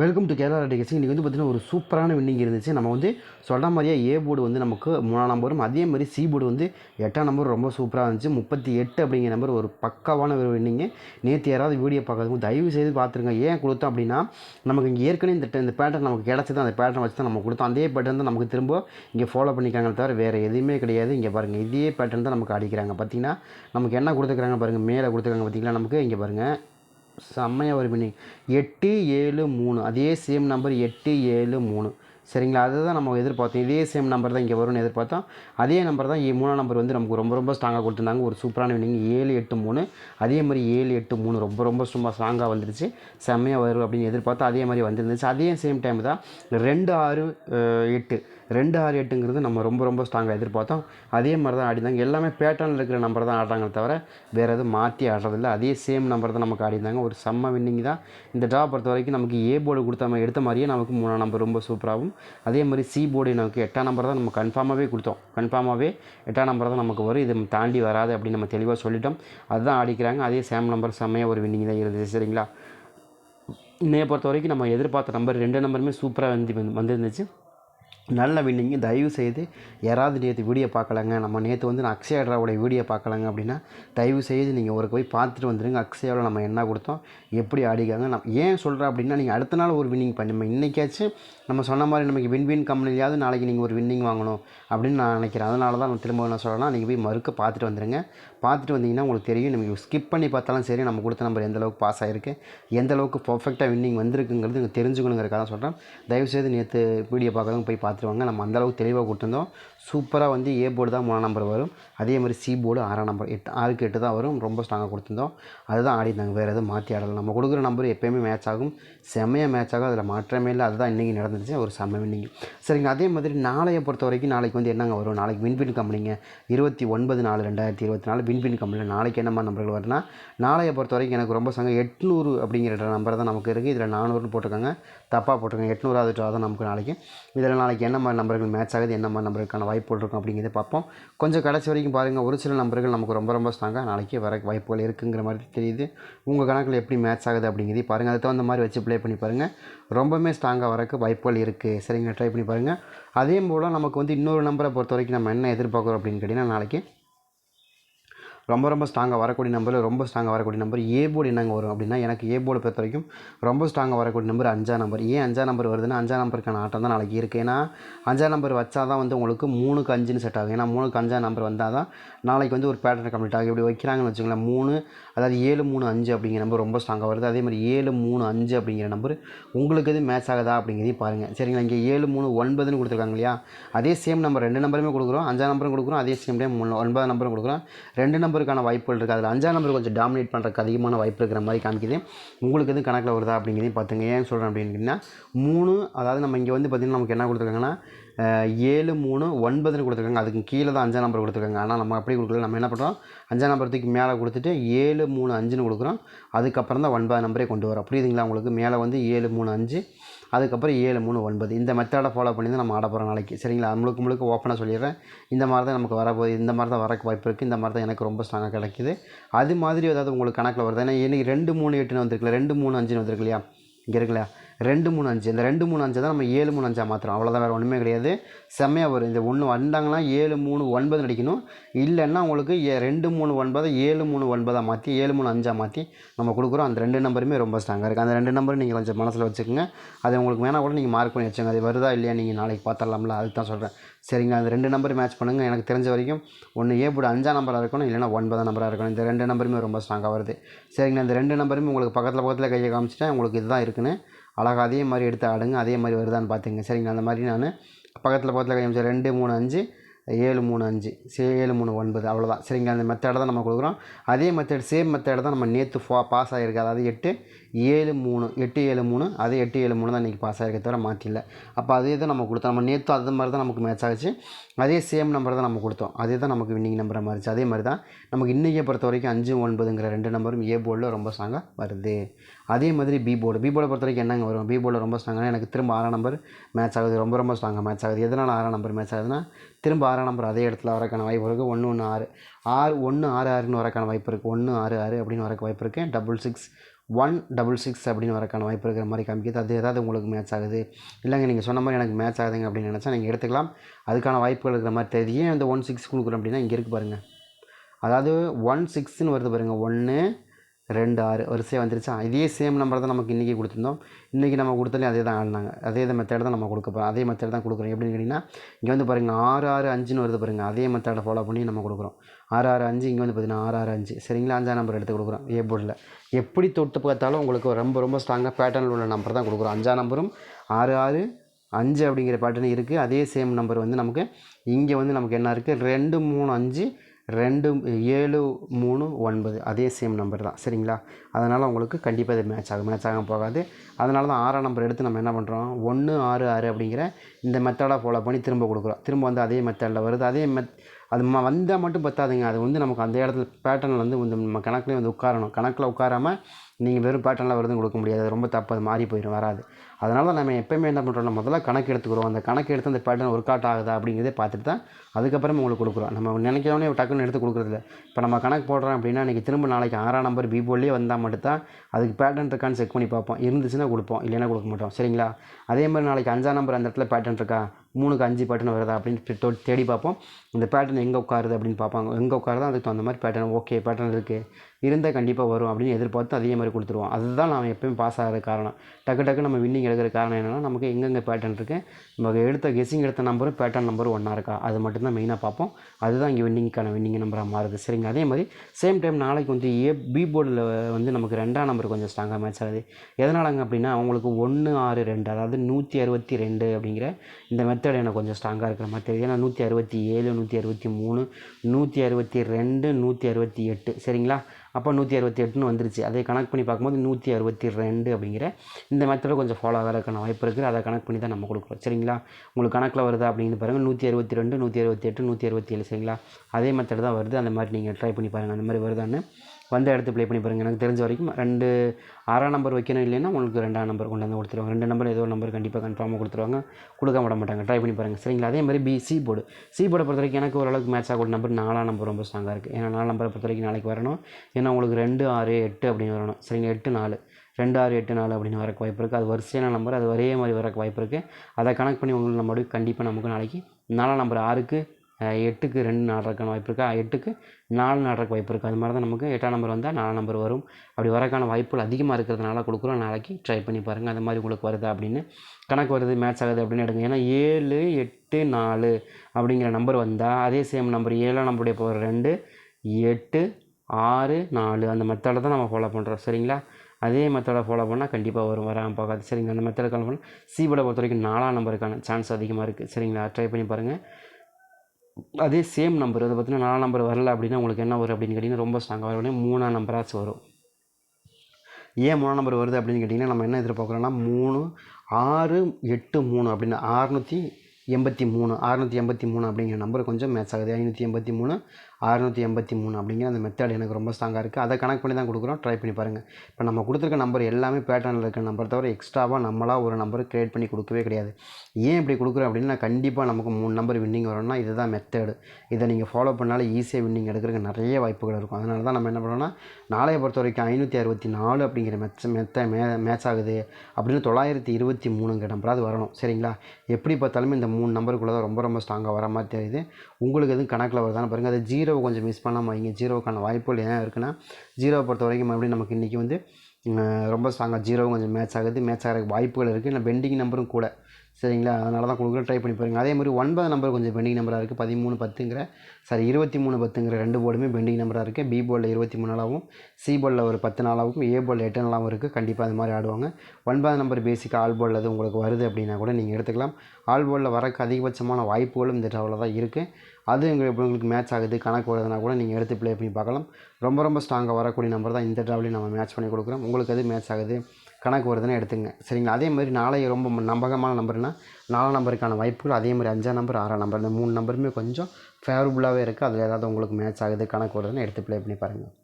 Welcome to Kerala TKC இன்றைக்கி வந்து பார்த்திங்கன்னா ஒரு சூப்பரான வின்னிங் இருந்துச்சு. நம்ம வந்து சொல்கிற மாதிரியே ஏ போர்டு வந்து நமக்கு மூணாம் நம்பரும் அதே மாதிரி சி போர்டு வந்து எட்டாம் நம்பர் ரொம்ப சூப்பராக இருந்துச்சு. முப்பத்தி எட்டு அப்படிங்கிற நம்பர் ஒரு பக்காவான ஒரு வின்னிங்கு நேற்று யாராவது வீடியோ பார்க்காதவங்க தயவு செய்து பார்த்துருங்க. ஏன் கொடுத்தோம் அப்படின்னா நமக்கு இங்கே ஏற்கனவே இந்த இந்த பேட்டர்ன் நமக்கு கிடச்சது அந்த பேட்டர்ன் வச்சு தான் நம்ம கொடுத்தோம். அதே பேட்டர்ன் தான் நமக்கு திரும்ப இங்கே ஃபாலோ பண்ணிக்காங்க தவிர வேறு எதுவுமே கிடையாது. இங்கே பாருங்கள் இதே பேட்டர்ன் தான் நமக்கு அடிக்கிறாங்க. பார்த்தீங்கன்னா நமக்கு என்ன கொடுத்துருக்காங்க பாருங்கள் மேலே கொடுத்துருக்காங்க பார்த்தீங்களா நமக்கு இங்கே பாருங்கள் செம்மையாக ஒரு மீனிங் எட்டு ஏழு மூணு. அதே சேம் நம்பர் எட்டு ஏழு மூணு. சரிங்களா? அதுதான் நம்ம எதிர்பார்த்தோம். இதே சேம் நம்பர் தான் இங்கே வரும்னு எதிர்பார்த்தோம். அதே நம்பர் தான் மூணாம் நம்பர் வந்து நமக்கு ரொம்ப ரொம்ப ஸ்ட்ராங்காக கொடுத்துருந்தாங்க. ஒரு சூப்பரான வினிங் ஏழு எட்டு மூணு. அதே மாதிரி ஏழு எட்டு மூணு ரொம்ப ரொம்ப சும்மா ஸ்ட்ராங்காக வந்துருச்சு. செம்மையாக வரும் அப்படின்னு எதிர்பார்த்தோம். அதே மாதிரி வந்துருந்துச்சு. அதே சேம் டைம் தான் ரெண்டு ஆறு எட்டு. ரெண்டு ஆறு எட்டுங்கிறது நம்ம ரொம்ப ரொம்ப ஸ்ட்ராங்காக எதிர்பார்த்தோம். அதே மாதிரி தான் ஆடிந்தாங்க எல்லாமே பேட்டர்னில் இருக்கிற நம்பர் தான் ஆடுறாங்களே தவிர வேறு எதுவும் மாற்றி ஆடுறதில்ல. அதே சேம் நம்பர் தான் நமக்கு ஆடிருந்தாங்க ஒரு செம்ம வின்னிங் தான். இந்த ட்ரா பொறுத்த வரைக்கும் நமக்கு ஏ போர்டு கொடுத்த மாதிரி எடுத்த மாதிரியே நமக்கு மூணாம் நம்பர் ரொம்ப சூப்பராகவும் அதே மாதிரி சி போர்டு நமக்கு எட்டாம் நம்பர் தான் நம்ம கன்ஃபார்மாகவே கொடுத்தோம். கன்ஃபார்மாகவே எட்டாம் நம்பர் தான் நமக்கு வரும். இது தாண்டி வராது அப்படின்னு நம்ம தெளிவாக சொல்லிட்டோம். அதுதான் ஆடிக்கிறாங்க. அதே சேம் நம்பர் செம்மையாக ஒரு வின்னிங் தான் இருந்துச்சு சரிங்களா? இன்னைய பொறுத்த வரைக்கும் நம்ம எதிர்பார்த்த நம்பர் ரெண்டு நம்பருமே சூப்பராக வந்து வந்துருந்துச்சு. நல்ல வின்னிங்கு தயவு செய்து யாராவது நேற்று வீடியோ பார்க்கலங்க. நம்ம நேற்று வந்து நான் அக்ஷயா ட்ராவோடைய வீடியோ பார்க்கலங்க அப்படின்னா தயவு செய்து நீங்கள் ஒரு போய் பார்த்துட்டு வந்துடுங்க அக்ஷயாவில் நம்ம என்ன கொடுத்தோம் எப்படி ஆடிக்காங்க நம் ஏன் சொல்கிறேன் அப்படின்னா நீங்கள் அடுத்த நாள் ஒரு வின்னிங் பண்ணி நம்ம இன்றைக்காச்சும் நம்ம சொன்ன மாதிரி நமக்கு வின் வின் கம்பெனிலையாவது நாளைக்கு நீங்கள் ஒரு வின்னிங் வாங்கணும் அப்படின்னு நான் நினைக்கிறேன். அதனால தான் நான் திரும்ப என்ன சொல்லலாம். நீங்கள் போய் மறுக்க பார்த்துட்டு வந்துடுங்க பார்த்துட்டு வந்தீங்கன்னா உங்களுக்கு தெரியும். நீங்கள் ஸ்கிப் பண்ணி பார்த்தாலும் சரி நம்ம கொடுத்த நம்பர் எந்த அளவுக்கு பாஸ் ஆகிருக்கு எந்த அளவுக்கு பர்ஃபெக்டாக வின்னிங் வந்திருக்குங்கிறது நீங்கள் தெரிஞ்சுக்கணுங்கிறக்காக தான் சொல்கிறேன் தயவுசெய்து நேற்று வீடியோ பார்க்கறவங்க போய் பார்த்துருவாங்க நம்ம அந்தளவுக்கு தெளிவாக கொடுத்துருந்தோம். சூப்பராக வந்து ஏ போர்டு தான் மூணாம் நம்பர் வரும். அதே மாதிரி சி போர்டு ஆறாம் நம்பர் எட்டு ஆறுக்கு எட்டு தான் வரும். ரொம்ப ஸ்ட்ராங்காக கொடுத்துருந்தோம். அதுதான் ஆடிருந்தாங்க வேறு எதுவும் மாற்றி ஆடலை. நம்ம கொடுக்குற நம்பர் எப்போயுமே மேட்ச் ஆகும். செம்மையாக மேட்ச் ஆகும். அதில் மாற்றமே இல்லை. அதுதான் இன்றைக்கி நடந்துச்சு. ஒரு செம்ம வின்னிங் சரிங்க அதே மாதிரி நாளையை பொறுத்த வரைக்கும் நாளைக்கு வந்து என்னங்க வரும்? நாளைக்கு வின்பின் கம்பெனிங்க. இருபத்தி ஒன்பது நாலு ரெண்டாயிரத்தி இருபத்தி நாலு. வின்பின் கம்பெனியில் நாளைக்கு என்ன மாதிரி நம்பர்கள் வருதுன்னா நாளையை பொறுத்த வரைக்கும் எனக்கு ரொம்ப சங்கம் எட்நூறு அப்படிங்கிற நம்பர் தான் நமக்கு இருக்குது இதில் நானூறுன்னு போட்டிருக்காங்க. தப்பாக போட்டிருக்காங்க. எட்நூறாவது ட்ரா தான் நமக்கு நாளைக்கு. இதில் நாளைக்கு என்ன மாதிரி நம்பர்கள் மேட்ச் ஆகுது என்ன மாதிரி நம்பருக்கான வாய்ப்புகள் இருக்கும் அப்படிங்கிறத பார்ப்போம். கொஞ்சம் கடைசி வரைக்கும் பாருங்கள் ஒரு சில நம்பர்கள் நமக்கு ரொம்ப ரொம்ப ஸ்ட்ராங்காக நாளைக்கு வர வாய்ப்புகள் இருக்குங்கிற மாதிரி தெரியுது. உங்கள் கணக்கில் எப்படி மேட்ச் ஆகுது அப்படிங்கிறதே பாருங்கள் அதுக்கு தகுந்த மாதிரி வச்சு ப்ளே பண்ணி பாருங்கள் ரொம்பவுமே ஸ்ட்ராங்காக வரக்கு வாய்ப்புகள் இருக்குது சரிங்க ட்ரை பண்ணி பாருங்கள் அதே போல் நமக்கு வந்து இன்னொரு நம்பரை பொறுத்த வரைக்கும் நம்ம என்ன எதிர்பார்க்குறோம் அப்படின்னு கேட்டிங்கன்னா நாளைக்கு ரொம்ப ரொம்ப ஸ்ட்ராங்காக வரக்கூடிய நம்பர் ரொம்ப ஸ்ட்ராங்காக வரக்கூடிய நம்பர் ஏ போர்டு என்னங்க வரும் அப்படின்னா எனக்கு ஏ போர்டு பொறுத்த வரைக்கும் ரொம்ப ஸ்ட்ராங்காக வரக்கூடிய நம்பர் அஞ்சாம் நம்பர் ஏன் அஞ்சாம் நம்பர் வருதுன்னா அஞ்சாம் நம்பருக்கான ஆட்டம் தான் நாளைக்கு இருக்குது ஏன்னா அஞ்சாம் நம்பர் வச்சா தான் வந்து உங்களுக்கு மூணுக்கு அஞ்சுன்னு செட் ஆகும். ஏன்னா மூணுக்கு அஞ்சாம் நம்பர் வந்தால் தான் நாளைக்கு வந்து ஒரு பேட்டர்ன் கம்ப்ளீட் ஆகும். இப்படி வைக்கிறாங்கன்னு வச்சுங்களேன் மூணு அதாவது ஏழு மூணு அஞ்சு அப்படிங்கிற நம்பர் ரொம்ப ஸ்ட்ராங்காக வருது. அதே மாதிரி ஏழு மூணு அஞ்சு அப்படிங்கிற நம்பர் உங்களுக்கு எது மேட்ச் ஆகுதா அப்படிங்கிறதையும் பாருங்கள் சரிங்களா? இங்கே ஏழு மூணு ஒன்பதுன்னு கொடுத்துருக்காங்க இல்லையா? அதே சேம் நம்பர் ரெண்டு நம்பருமே கொடுக்குறோம். அஞ்சாம் நம்பரும் கொடுக்குறோம். அதே சேம் டைம் மூணு ஒன்பதாம் நம்பரும் கொடுக்குறோம். ரெண்டு நம்பர் நம்பருக்கான வாய்ப்புகள் இருக்குது அதில் அஞ்சாம் நம்பர் கொஞ்சம் டாமினேட் பண்ணுறதுக்கு அதிகமான வாய்ப்பு இருக்கிற மாதிரி காமிக்குது. உங்களுக்கு எதுவும் கணக்கில் வருதா அப்படிங்கிறதையும் பார்த்துங்க ஏன் சொல்கிறேன் அப்படின்னா மூணு அதாவது நம்ம இங்கே வந்து பார்த்திங்கன்னா நமக்கு என்ன கொடுத்துருக்காங்கன்னா ஏழு மூணு ஒன்பதுன்னு கொடுத்துருக்காங்க. அதுக்கு கீழே தான் அஞ்சாம் நம்பர் கொடுத்துருக்காங்க. ஆனால் நம்ம அப்படி கொடுக்கல. நம்ம என்ன பண்ணுறோம் அஞ்சாம் நம்பர் மேலே கொடுத்துட்டு ஏழு மூணு அஞ்சுன்னு கொடுக்குறோம். அதுக்கப்புறம் தான் ஒன்பது நம்பரே கொண்டு வரோம். புரியுதுங்களா உங்களுக்கு? மேலே வந்து ஏழு மூணு அஞ்சு அதுக்கப்புறம் ஏழு மூணு ஒன்பது. இந்த மெத்தடை ஃபாலோ பண்ணி தான் நம்ம ஆட போகிறோம் நாளைக்கு. சரிங்களா? அது முழுக்க முழுக்க ஓப்பனாக சொல்லிடுறேன். இந்த மாதிரி தான் நமக்கு வரப்போகுது. இந்த மாதிரி தான் வரக்கு வாய்ப்பு இருக்குது இந்த மாதிரி தான் எனக்கு ரொம்ப ஸ்ட்ராங்காக கிடைக்குது. அது மாதிரி ஏதாவது உங்களுக்கு கணக்கில் வருது? ஏன்னா இன்றைக்கி ரெண்டு மூணு எட்டுன்னு வந்திருக்குல்ல. ரெண்டு மூணு அஞ்சுன்னு வந்திருக்கு இல்லையா? இங்கே இருக்குல்லையா? ரெண்டு மூணு அஞ்சு. இந்த ரெண்டு மூணு அஞ்சு தான் நம்ம ஏழு மூணு அஞ்சா மாத்திரம் அவ்வளோதான் வேறு ஒன்றுமே கிடையாது. செம்மையாக வரும். இந்த ஒன்று வந்தாங்கன்னா ஏழு மூணு ஒன்பது அடிக்கணும் இல்லைன்னா உங்களுக்கு ஏ- ரெண்டு மூணு ஒன்பதை ஏழு மூணு ஒன்பதாக மாற்றி ஏழு மூணு அஞ்சா மாற்றி நம்ம கொடுக்குறோம். அந்த ரெண்டு நம்பருமே ரொம்ப ஸ்ட்ராங்காக இருக்குது அந்த ரெண்டு நம்பரும் நீங்கள் கொஞ்சம் மனசில் வச்சுக்கோங்க. அது உங்களுக்கு வேணால் கூட நீங்கள் மார்க் பண்ணி வச்சுங்க அது வருதா இல்லையா நீங்கள் நாளைக்கு பார்த்துடலாம்ல அதுக்கு தான் சொல்கிறேன் சரிங்க அந்த ரெண்டு நம்பர் மேட்ச் பண்ணுங்கள் எனக்கு தெரிஞ்ச வரைக்கும் ஒன்று ஏ போட அஞ்சாம் நம்பராக இருக்கணும் இல்லைன்னா ஒன்பதாம் நம்பராக இருக்கணும். இந்த ரெண்டு நம்பருமே ரொம்ப ஸ்ட்ராங்காக வருது. சரிங்க இந்த ரெண்டு நம்பருமே உங்களுக்கு பக்கத்தில் பக்கத்தில் கையை காமிச்சிட்டேன். உங்களுக்கு இதுதான் இருக்குன்னு அழகாக அதே மாதிரி எடுத்து ஆடுங்க அதே மாதிரி வருதான்னு பார்த்துங்க சரிங்களா? அந்த மாதிரி நான் பக்கத்தில் பக்கத்தில் ரெண்டு மூணு அஞ்சு ஏழு மூணு அஞ்சு சே ஏழு மூணு ஒன்பது அவ்வளோதான் சரிங்க அந்த மெத்தடை தான் நம்ம கொடுக்குறோம். அதே மெத்தட் சேம் மெத்தடை தான் நம்ம நேற்று ஃபா பாஸ் ஆகிருக்கு அதாவது எட்டு ஏழு மூணு எட்டு ஏழு மூணு அது எட்டு ஏழு மூணு தான் இன்றைக்கி பாஸ் ஆகிருக்க தவிர மாற்றில அப்போ அதே தான் நம்ம கொடுத்தோம். நம்ம நேற்று அது மாதிரி தான் நமக்கு மேட்ச் ஆகிச்சு அதே சேம் நம்பர் தான் நம்ம கொடுத்தோம். அதே தான் நமக்கு வின்னிங் நம்பரை மாறிச்சு அதே மாதிரி தான் நமக்கு இன்றைக்கி பொறுத்த வரைக்கும் அஞ்சு ஒன்பதுங்கிற ரெண்டு நம்பரும் ஏ போர்டில் ரொம்ப ஸ்ட்ராங்காக வருது. அதே மாதிரி பி போர்டு பி போர்டை பொறுத்த வரைக்கும் என்னங்க வரும்? பி போர்டில் ரொம்ப ஸ்ட்ராங்காக எனக்கு திரும்ப ஆறாம் நம்பர் மேட்ச் ஆகுது. ரொம்ப ரொம்ப ஸ்ட்ராங்காக மேட்ச் ஆகுது. எதனால் ஆறாம் நம்பர் மேட்ச் ஆகுதுன்னா திரும்ப ஆறாம் நம்பர் அதே இடத்துல வரக்கான வாய்ப்பு இருக்குது ஒன்று ஒன்று ஆறு. ஆறு ஒன்று ஆறு ஆறுன்னு வரக்கான வாய்ப்பு இருக்குது ஒன்று ஆறு ஆறு அப்படின்னு வரக்கு வாய்ப்பு இருக்குது double six one double six அப்படின்னு வரக்கான வாய்ப்பு இருக்கிற மாதிரி காமிக்கிது. அது ஏதாவது உங்களுக்கு மேட்ச் ஆகுது. இல்லைங்க நீங்கள் சொன்ன மாதிரி எனக்கு மேட்ச் ஆகுதுங்க அப்படின்னு நினச்சா நீங்கள் எடுத்துக்கலாம். அதுக்கான வாய்ப்புகள் இருக்கிற மாதிரி தெரியுது. ஏன் இந்த ஒன் சிக்ஸ் கொடுக்குறோம் அப்படின்னா இங்கே இருக்குது பாருங்கள் அதாவது ஒன் சிக்ஸ்னு வருது பாருங்கள் ஒன்று ரெண்டு ஆறு வரிசையாக வந்துருச்சா. இதே சேம் நம்பர் தான் நமக்கு இன்றைக்கி கொடுத்துருந்தோம். இன்றைக்கி நம்ம கொடுத்தாலே அதே தான் ஆடினாங்க அதே மெத்தட் தான் நம்ம கொடுக்க போகிறோம் அதே மெத்தட் தான் கொடுக்குறோம். எப்படின்னு கேட்டிங்கன்னா இங்கே வந்து பாருங்கள் ஆறு ஆறு அஞ்சுன்னு வருது பாருங்கள் அதே மெத்தடை ஃபாலோ பண்ணி நம்ம கொடுக்குறோம். ஆறு ஆறு அஞ்சு இங்கே வந்து பார்த்திங்கன்னா ஆறு ஆறு அஞ்சு. சரிங்களா? அஞ்சாம் நம்பர் எடுத்து கொடுக்குறோம். ஏ போர்டில் எப்படி தொட்டு பார்த்தாலும் உங்களுக்கு ரொம்ப ரொம்ப ஸ்ட்ராங்காக பேட்டர்னில் உள்ள நம்பர் தான் கொடுக்குறோம். அஞ்சாம் நம்பரும் ஆறு ஆறு அஞ்சு அப்படிங்கிற பேட்டர்ன் இருக்குது அதே சேம் நம்பர் வந்து நமக்கு இங்கே வந்து நமக்கு என்ன இருக்குது ரெண்டு மூணு அஞ்சு ரெண்டு ஏழு மூணு ஒன்பது. அதே சேம் நம்பர் தான். சரிங்களா? அதனால் உங்களுக்கு கண்டிப்பாக இது மேட்ச் ஆகும். மேட்ச் ஆகாமல் போகாது. அதனால தான் ஆறாம் நம்பர் எடுத்து நம்ம என்ன பண்ணுறோம் ஒன்று ஆறு ஆறு அப்படிங்கிற இந்த மெத்தடாக ஃபாலோ பண்ணி திரும்ப கொடுக்குறோம். திரும்ப வந்து அதே மெத்தடில் வருது. அதே மெத் அது ம வந்தால் மட்டும் பத்தாதுங்க. அது வந்து நமக்கு அந்த இடத்துல பேட்டர்னில் வந்து வந்து நம்ம கணக்குலேயே வந்து உட்காரணும். கணக்கில் உட்காராமல் நீங்கள் வெறும் பேட்டர்னில் வருதுன்னு கொடுக்க முடியாது. அது ரொம்ப தப்பு. அது மாறி போயிடும் வராது. அதனால தான் நம்ம எப்போயுமே என்ன பண்ணுறோம் முதல்ல கணக்கு எடுத்துக்கிறோம். அந்த கணக்கு எடுத்து அந்த பேட்டர்ன் ஒர்க் அவுட் ஆகுதா அப்படிங்கிறதே பார்த்துட்டு தான் அதுக்கப்புறம் உங்களுக்கு கொடுக்குறோம். நம்ம நினைக்கிறோன்னே டக்குன்னு எடுத்து கொடுக்குறதில்ல இப்போ நம்ம கணக்கு போடுறோம் அப்படின்னா இன்றைக்கி திரும்ப நாளைக்கு ஆறாம் நம்பர் பி போர்ட்லேயே வந்தால் மட்டும்தான் அதுக்கு பேட்டர்ன் இருக்கான்னு செக் பண்ணி பார்ப்போம். இருந்துச்சுன்னா கொடுப்போம். இல்லைன்னா கொடுக்க மாட்டோம். சரிங்களா? அதே மாதிரி நாளைக்கு அஞ்சாம் நம்பர் அந்த இடத்துல பேட்டர்ன் இருக்கா? மூணுக்கு அஞ்சு பேட்டர்ன் வருதா அப்படின்னு தேடி பார்ப்போம். இந்த பேட்டர்ன் எங்கே உட்காருது அப்படின்னு பார்ப்பாங்க. எங்கே உட்காருதோ அதுக்கு தகுந்த மாதிரி பேட்டர்ன் ஓகே பேட்டர்ன் இருக்குது இருந்தால் கண்டிப்பாக வரும் அப்படின்னு எதிர்பார்த்து அதே மாதிரி கொடுத்துருவோம். அதுதான் நான் எப்பயும் பாஸ் ஆகிற காரணம். டக்கு டக்கு நம்ம வின்னிங் எடுக்கிற காரணம் என்னென்னா நமக்கு எங்கெங்கே பேட்டர்ன் இருக்குது நம்ம எடுத்த கெஸ்ஸிங் எடுத்த நம்பரும் பேட்டர்ன் நம்பரும் ஒன்றா இருக்கா? அது மட்டும்தான் மெயினாக பார்ப்போம். அதுதான் இங்கே வின்னிங்க்கான வின்னிங் நம்பராக மாறுது. சரிங்க அதே மாதிரி சேம் டைம் நாளைக்கு வந்து ஏ பி போர்டில் வந்து நமக்கு ரெண்டாம் நம்பர் கொஞ்சம் ஸ்ட்ராங்காக மேட்ச் ஆகுது. எதனாலங்க அப்படின்னா அவங்களுக்கு ஒன்று ஆறு ரெண்டு அதாவது நூற்றி அறுபத்தி ரெண்டு அப்படிங்கிற இந்த மெத்தட் எனக்கு கொஞ்சம் ஸ்ட்ராங்காக இருக்கிற மாதிரி தெரியுது. ஏன்னா நூற்றி அறுபத்தி ஏழு நூற்றி அறுபத்தி மூணு நூற்றி அறுபத்தி ரெண்டு நூற்றி அறுபத்தி எட்டு. சரிங்களா? அப்போ நூற்றி அறுபத்தி எட்டுன்னு வந்துருச்சு. அதை கணக்கு பண்ணி பார்க்கும்போது நூற்றி அறுபத்தி ரெண்டு அப்படிங்கிற இந்த மெத்தடை கொஞ்சம் ஃபாலோ ஆகிறதுக்கான வாய்ப்பு இருக்குது. அதை கணக்கு பண்ணி தான் நம்ம கொடுக்குறோம். சரிங்களா? உங்களுக்கு கணக்கில் வருதா அப்படின்னு பாருங்கள் நூற்றி அறுபத்தி ரெண்டு நூற்றி அறுபத்தி எட்டு நூற்றி அறுபத்தி ஏழு சரிங்களா? அதே மெத்தட் தான் வருது. அந்த மாதிரி நீங்கள் ட்ரை பண்ணி பாருங்கள் அந்த மாதிரி வருதான்னு வந்த இடத்து ப்ளே பண்ணி பாருங்கள் எனக்கு தெரிஞ்ச வரைக்கும் ரெண்டு ஆறாம் நம்பர் வைக்கணும் இல்லைன்னா உங்களுக்கு ரெண்டாம் நம்பர் கொண்டு வந்து கொடுத்துருவாங்க. ரெண்டு நம்பர் ஏதோ ஒரு நம்பர் கண்டிப்பாக கன்ஃபார்மாக கொடுத்துருவாங்க. கொடுக்க விட மாட்டாங்க. ட்ரை பண்ணி பாருங்கள் சரிங்களா? அதே மாதிரி பி சி போர்டு சி போர்டை பொறுத்த வரைக்கும் எனக்கு ஓரளவுக்கு மேட்ச் ஆகும் நம்பர் நாலாம் நம்பர் ரொம்ப ஸ்ட்ராங்காக இருக்குது ஏன்னா நாலாம் நம்பரை பொறுத்த வரைக்கும் நாளைக்கு வரணும். ஏன்னா உங்களுக்கு ரெண்டு ஆறு எட்டு அப்படின்னு வரணும். சரிங்க? எட்டு நாலு. ரெண்டு ஆறு எட்டு நாலு அப்படின்னு வரக்கு வாய்ப்பு இருக்குது அது வரிசையான நம்பர் அது ஒரே மாதிரி வரக்கு வாய்ப்பு இருக்குது அதை கணக்கு பண்ணி உங்களுக்கு நம்ம கண்டிப்பாக நமக்கு நாளைக்கு நாலாம் நம்பர் ஆறுக்கு எட்டுக்கு ரெண்டு நாடுறதுக்கான வாய்ப்பு இருக்கா? எட்டுக்கு நாலு நாடுறக்கு வாய்ப்பு இருக்குது அது மாதிரி தான் நமக்கு எட்டாம் நம்பர் வந்தால் நாலாம் நம்பர் வரும். அப்படி வரக்கான வாய்ப்புகள் அதிகமாக இருக்கிறதுனால கொடுக்குறோம். நாளைக்கு ட்ரை பண்ணி பாருங்கள் அந்த மாதிரி உங்களுக்கு வருதா அப்படின்னு கணக்கு வருது மேட்ச் ஆகுது அப்படின்னு எடுங்க. ஏன்னா ஏழு எட்டு நாலு அப்படிங்கிற நம்பர் வந்தால் அதே சேம் நம்பர் ஏழாம் நம்பருடைய போகிற ரெண்டு எட்டு ஆறு நாலு அந்த மெத்தடை தான் நம்ம ஃபாலோ பண்ணுறோம் சரிங்களா? அதே மெத்தடை ஃபாலோ பண்ணால் கண்டிப்பாக வரும் வராமல் பார்க்காது சரிங்களா? அந்த மெத்தடை ஃபாலோ பண்ணால் சீபோட பொறுத்த வரைக்கும் நாலாம் நம்பருக்கான சான்ஸ் அதிகமாக இருக்குது சரிங்களா? ட்ரை பண்ணி பாருங்கள் அதே சேம் நம்பர் அதை பார்த்தீங்கன்னா நாலாம் நம்பர் வரல அப்படின்னா உங்களுக்கு என்ன வரும் அப்படின்னு கேட்டிங்கன்னா ரொம்ப ஸ்ட்ராங்காக வரும். மூணாம் நம்பராச்சும் வரும். ஏன் மூணாம் நம்பர் வருது அப்படின்னு கேட்டிங்கன்னா நம்ம என்ன எதிர்பார்க்குறோன்னா மூணு ஆறு எட்டு மூணு அப்படின்னு அறுநூற்றி எண்பத்தி மூணு அறுநூற்றி எண்பத்தி மூணு அப்படிங்கிற நம்பர் கொஞ்சம் மேட்ச் ஆகுது. ஐநூற்றி எண்பத்தி மூணு அறுநூற்றி எண்பத்தி மூணு அப்படிங்கிற அந்த மெத்தட் எனக்கு ரொம்ப ஸ்ட்ராங்காக இருக்குது அதை கனெக்ட் பண்ணி தான் கொடுக்குறோம். ட்ரை பண்ணி பாருங்கள் இப்போ நம்ம கொடுத்துருக்க நம்பர் எல்லாமே பேட்டர்னில் இருக்கிற நம்பர் தவிர எக்ஸ்ட்ராவாக நம்மளாக ஒரு நம்பர் க்ரியேட் பண்ணி கொடுக்கவே கிடையாது. ஏன் இப்படி கொடுக்குறோம் அப்படின்னா கண்டிப்பாக நமக்கு மூணு நம்பர் வின்னிங் வரணும்னா இதுதான் மெத்தடு இதை நீங்கள் ஃபாலோ பண்ணாலே ஈஸியாக வின்னிங் எடுக்கிறதுக்கு நிறைய வாய்ப்புகள் இருக்கும். அதனால தான் நம்ம என்ன பண்ணுறோம்னா நாளைய பொறுத்த வரைக்கும் ஐநூற்றி அறுபத்தி நாலு அப்படிங்கிற மெச்ச மெத்த மே மேட்ச் ஆகுது அப்படின்னு தொள்ளாயிரத்தி இருபத்தி மூணுங்கிற நம்பராது வரணும். சரிங்களா? எப்படி பார்த்தாலுமே இந்த மூணு நம்பருக்குள்ளே தான் ரொம்ப ரொம்ப ஸ்ட்ராங்காக வர மாதிரி தெரியுது. உங்களுக்கு எதுவும் கணக்கில் வருதான்னு பாருங்கள் அது ஜீரோவை கொஞ்சம் மிஸ் பண்ணாமல் வைங்க. ஜீரோவுக்கான வாய்ப்புகள் ஏன் இருக்குன்னா ஜீரோவை பொறுத்த வரைக்கும் மறுபடியும் நமக்கு இன்றைக்கி வந்து ரொம்ப ஸ்ட்ராங்காக ஜீரோவும் கொஞ்சம் மேட்ச் ஆகுது. மேட்ச் ஆகிறதுக்கு வாய்ப்புகள் இருக்குது இல்லை பெண்டிங் நம்பரும் கூட. சரிங்களா? அதனால தான் கொடுக்குற ட்ரை பண்ணி பாருங்கள் அதே மாதிரி ஒன்பது நம்பர் கொஞ்சம் பெண்டிங் நம்பராக இருக்குது பதிமூணு பத்துங்கிற சாரி இருபத்தி மூணு பத்துங்கிற ரெண்டு போர்டுமே பெண்டிங் நம்பராக இருக்குது பி போர்டில் இருபத்தி மூணு நாளாகவும் சி போர்டில் ஒரு பத்து நாளாகவும் ஏ போர்டில் எட்டு நாளாகவும் இருக்குது கண்டிப்பாக அது மாதிரி ஆடுவாங்க. ஒன்பது நம்பர் பேசிக்காக ஆல் போர்டில் அது உங்களுக்கு வருது அப்படின்னா கூட நீங்கள் எடுத்துக்கலாம். ஆல் போர்டில் வரக்கு அதிகபட்சமான வாய்ப்புகளும் இந்த டவலில் தான் இருக்குது அது எங்களுக்கு உங்களுக்கு மேட்ச் ஆகுது கணக்கு வருதுன்னா கூட நீங்கள் எடுத்து ப்ளே பண்ணி பார்க்கலாம். ரொம்ப ரொம்ப ஸ்ட்ராங்காக வரக்கூடிய நம்பர் தான் இந்த ட்ராவலையும் நம்ம மேட்ச் பண்ணி கொடுக்குறோம். உங்களுக்கு அது மேட்ச் ஆகுது கணக்கு வருதுன்னு எடுத்துங்க சரிங்களா? அதே மாதிரி நாளை ரொம்ப நம்பகமான நம்பர்னால் நாலாம் நம்பருக்கான வாய்ப்புகள் அதே மாதிரி அஞ்சாம் நம்பர் ஆறாம் நம்பர் இந்த மூணு நம்பருமே கொஞ்சம் ஃபேவரபுளாகவே இருக்குது அதில் ஏதாவது உங்களுக்கு மேட்ச் ஆகுது கணக்கு வருதுன்னு எடுத்து ப்ளே பண்ணி பாருங்கள்